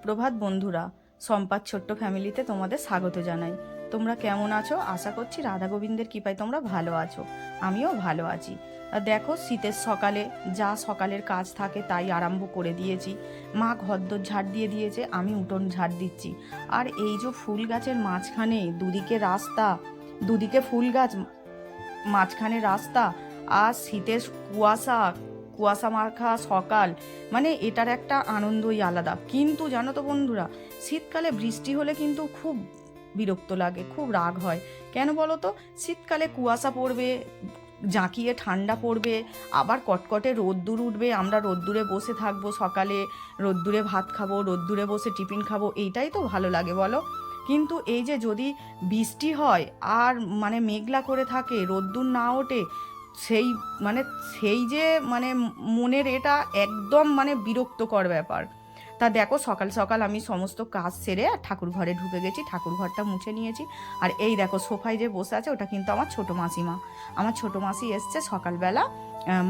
সুপ্রভাত বন্ধুরা সম্পাদ ছোট্ট ফ্যামিলিতে তোমাদের স্বাগত জানাই। তোমরা কেমন আছো? আশা করছি রাধা গোবিন্দের কৃপায় তোমরা ভালো আছো। আমিও ভালো আছি। দেখো, শীতের সকালে যা সকালের কাজ থাকে তাই আরম্ভ করে দিয়েছি। মা ঘরদোর ঝাড় দিয়ে দিয়েছে, আমি উঠোন ঝাড় দিচ্ছি। আর এই যে ফুল গাছের মাঝখানে দুদিকে রাস্তা, দুদিকে ফুল গাছ, মাঝখানে রাস্তা, আর শীতের কুয়াশা কুয়াশা মাখা সকাল মানে এটার একটা আনন্দই আলাদা। কিন্তু জানো তো বন্ধুরা, শীতকালে বৃষ্টি হলে কিন্তু খুব বিরক্ত লাগে, খুব রাগ হয়। কেন বলো তো? শীতকালে কুয়াশা পড়বে, জাঁকিয়ে ঠান্ডা পড়বে, আবার কটকটে রোদ্দুর উঠবে, আমরা রোদ্দুরে বসে থাকব সকালে, রোদ্দুরে ভাত খাব, রোদ্দুরে বসে টিফিন খাব, এইটাই তো ভালো লাগে বলো। কিন্তু এই যে যদি বৃষ্টি হয় আর মানে মেঘলা করে থাকে, রোদ্দুর না ওঠে সেই মানে সেই যে মানে মনের এটা একদম মানে বিরক্তকর ব্যাপার। তা দেখো, সকাল সকাল আমি সমস্ত কাজ সেরে ঠাকুর ঘরে ঢুকে গেছি, ঠাকুর ঘরটা মুছে নিয়েছি। আর এই দেখো, সোফায় যে বসে আছে, ওটা কিন্তু আমার ছোটো মাসিমা। আমার ছোটো মাসি এসছে সকালবেলা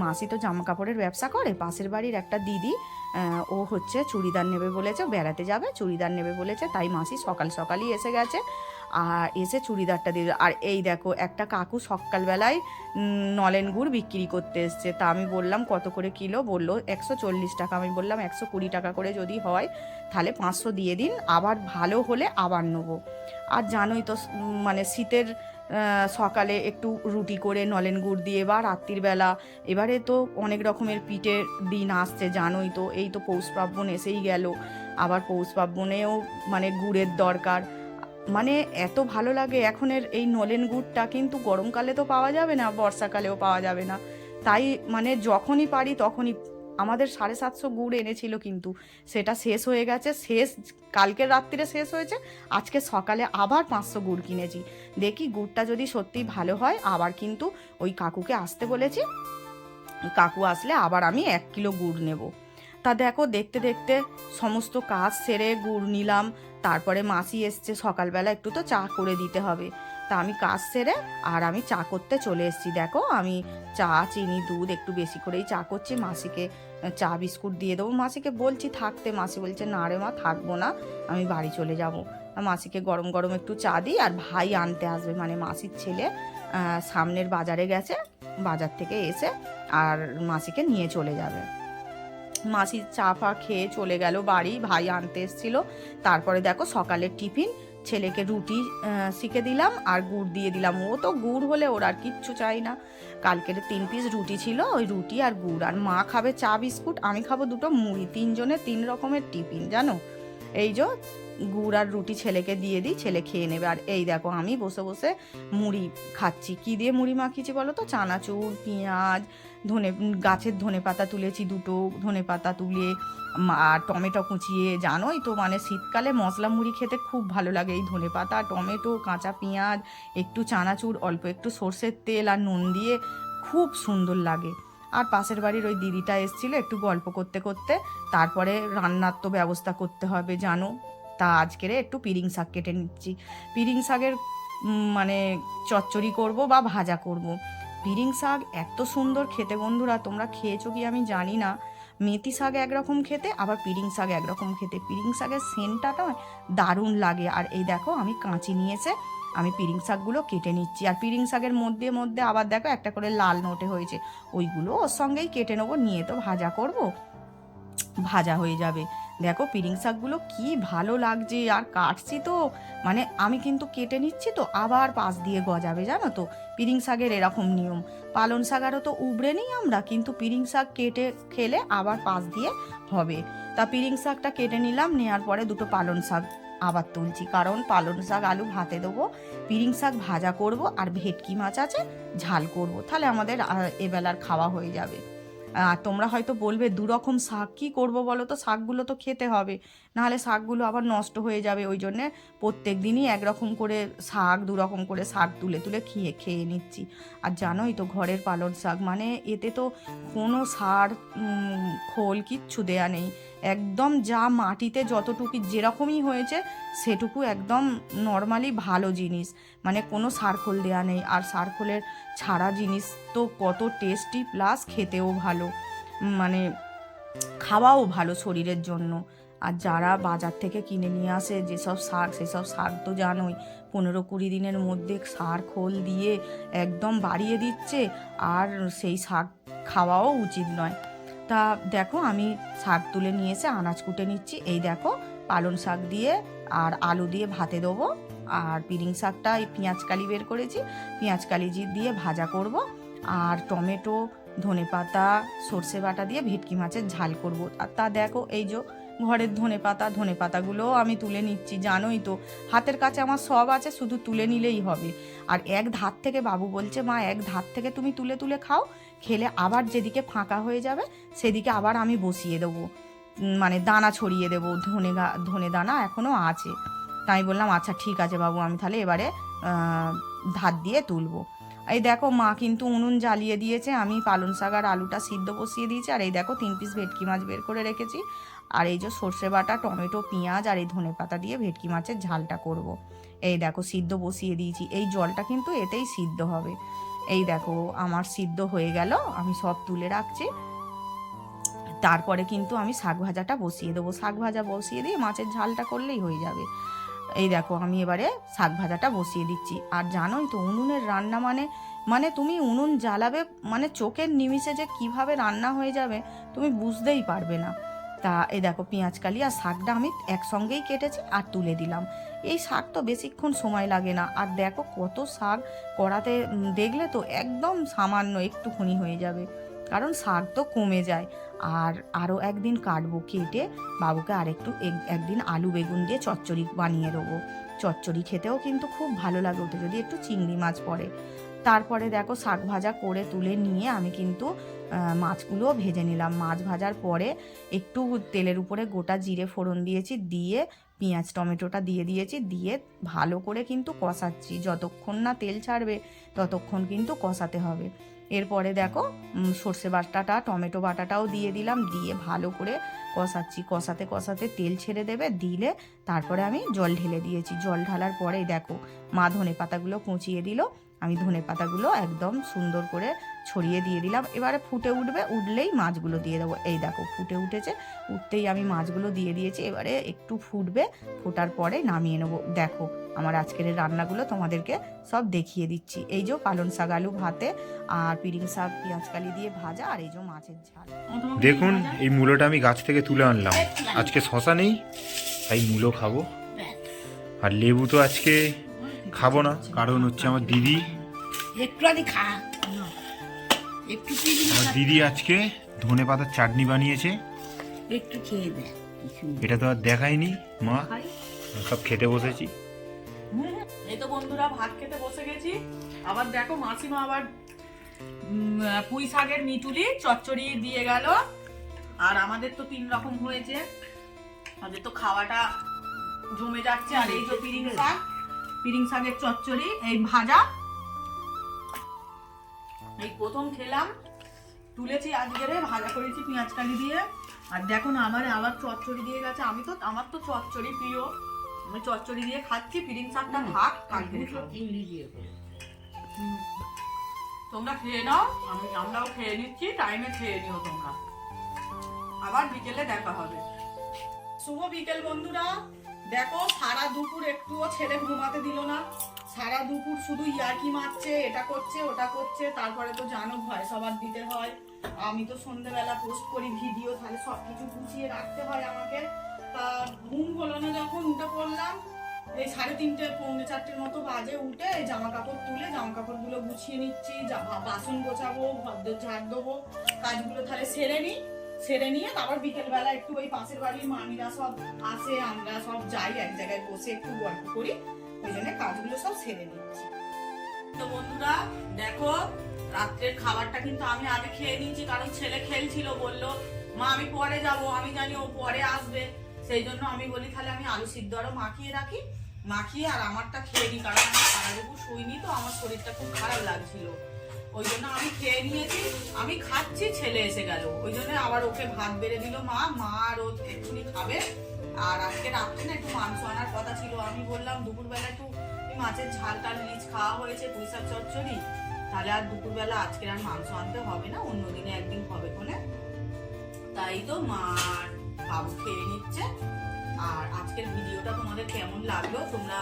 মাসি তো জামা কাপড়ের ব্যবসা করে, পাশের বাড়ির একটা দিদি ও হচ্ছে চুড়িদার নেবে বলেছে বেড়াতে যাবে, চুড়িদার নেবে বলেছে, তাই মাসি সকাল সকালই এসে গেছে। আর এসে চুড়িদারটা দিয়ে আর এই দেখো, একটা কাকু সকালবেলায় নলেন গুড় বিক্রি করতে এসছে। তা আমি বললাম, কত করে কিলো? বলল, একশো চল্লিশ টাকা। আমি বললাম, একশো কুড়ি টাকা করে যদি হয়, তাহলে পাঁচশো দিয়ে দিন। আবার ভালো হলে আবার নেব। আর জানোই তো মানে শীতের সকালে একটু রুটি করে নলেন গুড় দিয়ে বা রাত্রির বেলা। এবারে তো অনেক রকমের পিঠের দিন আসছে, জানোই তো। এই তো পৌষ পার্বণ এসেই গেল। আবার পৌষ পার্বণেও মানে গুড়ের দরকার। মানে এত ভালো লাগে এখনের এই নলেন গুড়টা, কিন্তু গরমকালে তো পাওয়া যাবে না, বর্ষাকালেও পাওয়া যাবে না। তাই মানে যখনই পারি তখনই আমাদের সাড়ে সাতশো গুড় এনেছিল কিন্তু, সেটা শেষ হয়ে গেছে, শেষ কালকের রাত্রিরে শেষ হয়েছে, আজকে সকালে আবার পাঁচশো গুড় কিনেছি। দেখি গুড়টা যদি সত্যি ভালো হয়, আবার কিন্তু ওই কাকুকে আসতে বলেছি, কাকু আসলে আবার আমি এক কিলো গুড় নেব। তা দেখো দেখতে দেখতে সমস্ত কাজ সেরে গুড় নিলাম তারপরে মাসি এসছে, সকালবেলা একটু তো চা করে দিতে হবে। তা আমি কাজ সেরে আর আমি চা করতে চলে এসেছি। দেখো, আমি চা, চিনি, দুধ একটু বেশি করেই চা করছি। মাসিকে চা, বিস্কুট দিয়ে দেবো। মাসিকে বলছি, থাকতে। মাসি বলছে, না রে মা, থাকব না, আমি বাড়ি চলে যাব। মাসিকে গরম গরম একটু চা দিই আর ভাই আনতে আসবে। মানে মাসির ছেলে সামনের বাজারে গেছে, বাজার থেকে এসে আর মাসিকে নিয়ে চলে যাবে। মাসি চা ফা খেয়ে চলে গেল বাড়ি, ভাই আনতে এসেছিল। তারপরে দেখো সকালের টিফিন, ছেলেকে রুটি শিখে দিলাম আর গুড় দিয়ে দিলাম। ও তো গুড় হলে ওর আর কিচ্ছু চাই না। কালকের তিন পিস রুটি ছিল, ওই রুটি আর গুড়। আর মা খাবে চা, বিস্কুট, আমি খাব দুটো মুড়ি। তিনজনে তিন রকমের টিফিন, জানো? এই যে গুড় আর রুটি ছেলেকে দিয়ে দিই, ছেলে খেয়ে নেবে। আর এই দেখো, আমি বসে বসে মুড়ি খাচ্ছি। কি দিয়ে মুড়ি মাখিয়েছি বলো তো? চানাচুর, পেঁয়াজ, ধনে, গাছের ধনে পাতা তুলেছি দুটো, ধনে পাতা তুলে আর টমেটো কুচিয়ে। জানোই তো মানে শীতকালে মশলা মুড়ি খেতে খুব ভালো লাগে। এই ধনে পাতা, টমেটো, কাঁচা পেঁয়াজ, একটু চানাচুর, অল্প একটু সর্ষের তেল আর নুন দিয়ে খুব সুন্দর লাগে। আর পাশের বাড়ির ওই দিদিটা এসেছিল একটু গল্প করতে করতে। তারপরে রান্নার তো ব্যবস্থা করতে হবে, জানো? তা আজকেরে একটু পিরিং শাক কেটে নিচ্ছি। পিরিং শাকের মানে চচ্চড়ি করব বা ভাজা করব। পিরিং শাক এত সুন্দর খেতে বন্ধুরা, তোমরা খেয়েছো কি আমি জানি না। মেথি শাক একরকম খেতে, আবার পিরিং শাক একরকম খেতে। পিরিং শাকের সেন্টটা তো দারুণ লাগে। আর এই দেখো, আমি কাঁচি নিয়েছে আমি পিরিং শাকগুলো কেটে নিচ্ছি। আর পিরিং শাকের মধ্যে মধ্যে আবার দেখো একটা করে লাল নোটে হয়েছে। ওইগুলো ওর সঙ্গেই কেটে নেব, নিয়ে তো ভাজা করব, ভাজা হয়ে যাবে। দেখো পিরিং শাকগুলো কি ভালো লাগছে, আর কাটছি তো। মানে আমি কিন্তু কেটে নিচ্ছি তো, আবার পাশ দিয়ে গজাবে, জানো তো? পিরিং শাকের এরকম নিয়ম। পালন শাকারও তো উবড়ে নিই আমরা, কিন্তু পিরিং শাক কেটে খেলে আবার পাশ দিয়ে হবে। তা পিরিং শাকটা কেটে নিলাম নেওয়ার পরে দুটো পালন শাক আবার তুলছি। কারণ পালন শাক, আলু ভাতে দেবো পিরিং শাক ভাজা করব, আর ভেটকি মাছ আছে, ঝাল করব। তাহলে আমাদের এবেলার খাওয়া হয়ে যাবে। আর তোমরা হয়তো বলবে, দুরকম শাক কী করব বলো তো? শাকগুলো তো খেতে হবে। নাহলে শাকগুলো আবার নষ্ট হয়ে যাবে। ওই জন্যে প্রত্যেক দিনই একরকম করে শাক, দুরকম করে শাক তুলে তুলে খেয়ে খেয়ে নিচ্ছি। আর জানোই তো ঘরের পালন শাক মানে এতে তো কোনো সার খোল কিচ্ছু দেয়া নেই। একদম যা মাটিতে যতটুকু যেরকমই হয়েছে, সেটুকু একদম নর্মালি ভালো জিনিস। মানে কোনো সারখোল দেয়া নেই। আর সারখোলের ছাড়া জিনিস তো কত টেস্টি প্লাস খেতেও ভালো। মানে খাওয়াও ভালো শরীরের জন্য। আর যারা বাজার থেকে কিনে নিয়ে আসে, যেসব শাক সেসব শাক তো জানোই, পনেরো কুড়ি দিনের মধ্যে সার খোল দিয়ে একদম বাড়িয়ে দিচ্ছে। আর সেই শাক খাওয়াও উচিত নয়। তা দেখো আমি শাক তুলে নিয়ে এসে আনাজ কুটে নিচ্ছি। এই দেখো পালন শাক দিয়ে আর আলু দিয়ে ভাতে দেবো। আর পিরিং শাকটা, এই পেঁয়াজ কালি বের করেছি। পেঁয়াজ কালি জি- দিয়ে ভাজা করব। আর টমেটো ধনে পাতা সর্ষে বাটা দিয়ে ভেটকি মাছের ঝাল করব। আর তা দেখো, এই যে ঘরের ধনে পাতা ধনে পাতাগুলোও আমি তুলে নিচ্ছি, জানোই তো। হাতের কাছে আমার সব আছে, শুধু তুলে নিলেই হবে। আর এক ধার থেকে বাবু বলছে, মা, এক ধার থেকে তুমি তুলে তুলে খাও, খেলে আবার যেদিকে ফাঁকা হয়ে যাবে, সেদিকে আবার আমি বসিয়ে দেবো। মানে দানা ছড়িয়ে দেবো, ধনে ধনে দানা এখনও আছে। তাই বললাম আচ্ছা ঠিক আছে বাবু, আমি তাহলে এবারে ধার দিয়ে তুলবো। এই দেখো মা কিন্তু উনুন জ্বালিয়ে দিয়েছে, আমি পালং শাক আর আলুটা সিদ্ধ বসিয়ে দিয়েছি, আর এই দেখো তিন পিস ভেটকি মাছ বের করে রেখেছি। আর এই যে সর্ষে বাটা, টমেটো, পেঁয়াজ আর এই ধনে পাতা দিয়ে ভেটকি মাছের ঝালটা করব। এই দেখো সিদ্ধ বসিয়ে দিয়েছি, এই জলটা কিন্তু এতেই সিদ্ধ হবে। এই দেখো আমার সিদ্ধ হয়ে গেল, আমি সব তুলে রাখছি। তারপরে কিন্তু আমি শাক ভাজাটা বসিয়ে দেবো। শাক ভাজা বসিয়ে দিয়ে মাছের ঝালটা করলেই হয়ে যাবে। এই দেখো আমি এবারে শাক ভাজাটা বসিয়ে দিচ্ছি। আর জানোই তো, উনুনের রান্না মানে মানে তুমি উনুন জ্বালাবে মানে চোখের নিমিষে যে কীভাবে রান্না হয়ে যাবে, তুমি বুঝতেই পারবে না। তা এই দেখো পেঁয়াজ, কালি আর শাকটা আমি একসঙ্গেই কেটেছি আর তুলে দিলাম। এই শাক তো বেশিক্ষণ সময় লাগে না। আর দেখো কত শাক কড়াতে দেখলে তো একদম সামান্য একটুখানি হয়ে যাবে। কারণ শাক তো কমে যায়। আর আরও একদিন কাটবো কেটে বাবুকে আরেকটু এক- একদিন আলু বেগুন দিয়ে চচ্চড়ি বানিয়ে দেবো। চচ্চড়ি খেতেও কিন্তু খুব ভালো লাগে ওতে যদি একটু চিংড়ি মাছ পড়ে। তারপরে দেখো শাক ভাজা করে তুলে নিয়ে আমি কিন্তু আহ, মাছগুলোও ভেজে নিলাম। মাছ ভাজার পরে একটু তেলের উপরে গোটা জিরে ফোড়ন দিয়েছি দিয়ে পেঁয়াজ টমেটোটা দিয়ে দিয়েছি দিয়ে ভালো করে কিন্তু কষাচ্ছি। যতক্ষণ না তেল ছাড়বে ততক্ষণ কিন্তু কষাতে হবে। এরপরে দেখো সর্ষে বাটাটা, টমেটো বাটাটাও দিয়ে দিলাম, দিয়ে ভালো করে কষাচ্ছি। কষাতে কষাতে তেল ছেড়ে দেবে, দিলে তারপরে আমি জল ঢেলে দিয়েছি। জল ঢালার পরেই দেখো, মা ধনে পাতাগুলো কুঁচিয়ে দিল। আমি ধনে পাতাগুলো একদম সুন্দর করে ছড়িয়ে দিয়ে দিলাম। এবারে ফুটে উঠবে, উঠলেই মাছগুলো দিয়ে দেবো। এই দেখো ফুটে উঠেছে, উঠতেই আমি মাছগুলো দিয়ে দিয়েছি। এবারে একটু ফুটবে, ফোটার পরে নামিয়ে নেব। দেখো আমার আজকের রান্নাগুলো তোমাদেরকে সব দেখিয়ে দিচ্ছি। এই যে পালং শাক, আলু ভাতে আর পিরিং শাক, পেঁয়াজ কালি দিয়ে ভাজা আর এই যে মাছের ঝাল। দেখুন, এই মূলোটা আমি গাছ থেকে তুলে আনলাম। আজকে শশা নেই, তাই মূলো খাব। আর লেবু তো আজকে খাব না কারণ হচ্ছে আমার দিদি। একটু আগে খা। একটু আমার দিদি আজকে ধনে পাতার চাটনি বানিয়েছে। একটু খেয়ে দে। এটা তো আর দেখায়নি মা। সব খেতে বসেছি। এই তো বন্ধুরা ভাত খেতে বসে গেছি। আবার দেখো মাসিমা আবার পুঁই শাকের মিটুলি চচ্চড়ি দিয়ে গেল। আর আমাদের তো তিন রকম হয়েছে। আমাদের তো খাওয়াটা জমে যাচ্ছে আর এই যে পিরিং শাক। পিরিং শাকের চচ্চড়ি এই ভাজা। এই প্রথম খেলাম। তুলেছি আজকেরে ভাজা করেছি পেঁয়াজ কালি দিয়ে। আর দেখো না আমার আবার চচ্চড়ি দিয়ে গেছে। আমি তো আমার তো চচ্চড়ি প্রিয়। আমি চচ্চড়ি দিয়ে খাচ্ছি পিরিং শাকটা থাক কালকে চিংড়ি দিয়ে তোমরা খেয়ে নাও আমি আমরাও খেয়ে নিচ্ছি টাইমে খেয়ে নিও তোমরা। আবার বিকেলে দেখা হবে। শুভ বিকেল বন্ধুরা। দেখো, সারা দুপুর একটুও ছেলে ঘুমাতে দিল না। সারা দুপুর শুধু ইয়ার্কি মারছে, এটা করছে, ওটা করছে, তারপরে তো জানো ভয় সবার দিতে হয়। আমি তো সন্ধেবেলা পোস্ট করি ভিডিও তাহলে সব কিছু গুছিয়ে রাখতে হয় আমাকে। তা ঘুম হলো না যখন, উঠে পড়লাম। এই সাড়ে তিনটে, পৌনে চারটের মতো বাজে উঠে জামা কাপড় তুলে জামা কাপড়গুলো গুছিয়ে নিচ্ছি বাসন গোছাবো ঘর দোর ঝাড় দেবো, কাজগুলো তাহলে সেরে নিই। সেরে নিয়ে তারপর বিকেলবেলা একটু ওই পাশের বাড়ির মামিরা সব আসে আমরা সব যাই, এক জায়গায় বসে একটু গল্প করি। ওই জন্য কাজগুলো সব সেরে নিচ্ছি। তো বন্ধুরা, দেখো, রাত্রের খাবারটা কিন্তু আমি আগে খেয়ে নিয়েছি, কারণ ছেলে খেলছিল, বলল, মা, আমি পরে যাব, আমি জানি ও পরে আসবে। সেই জন্য আমি বলি, তাহলে আমি আলু সিদ্ধ আরও মাখিয়ে রাখি। মাখিয়ে আর আমারটা খেয়ে নিই কারণ আমি সারা দুপুর শুইনি, তো আমার শরীরটা খুব খারাপ লাগছিল। ওই জন্য আমি খেয়ে নিয়েছি, আমি খাচ্ছি, ছেলে এসে গেল। ওই জন্য আবার ওকে ভাত বেড়ে দিল মা মা আর ও এক্ষুনি খাবে। আর আজকে রাত্রে না একটু মাংস আনার কথা ছিল, আমি বললাম দুপুরবেলা একটু মাছের ঝাল টাল রিচ খাওয়া হয়েছে পুঁইশাক চচ্চড়ি। তাহলে আর দুপুরবেলা আজকে আর মাংস আনতে হবে না, অন্য দিনে একদিন হবে কোনে তাই তো মার বাবু খেয়ে নিচ্ছে। আর আজকের ভিডিওটা তোমাদের কেমন লাগল? তোমরা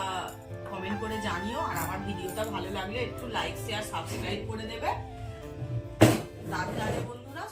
কমেন্ট করে জানিও, আর আমার ভিডিওটা ভালো লাগলে একটু লাইক শেয়ার সাবস্ক্রাইব করে দেবে। রাধে বন্ধুরা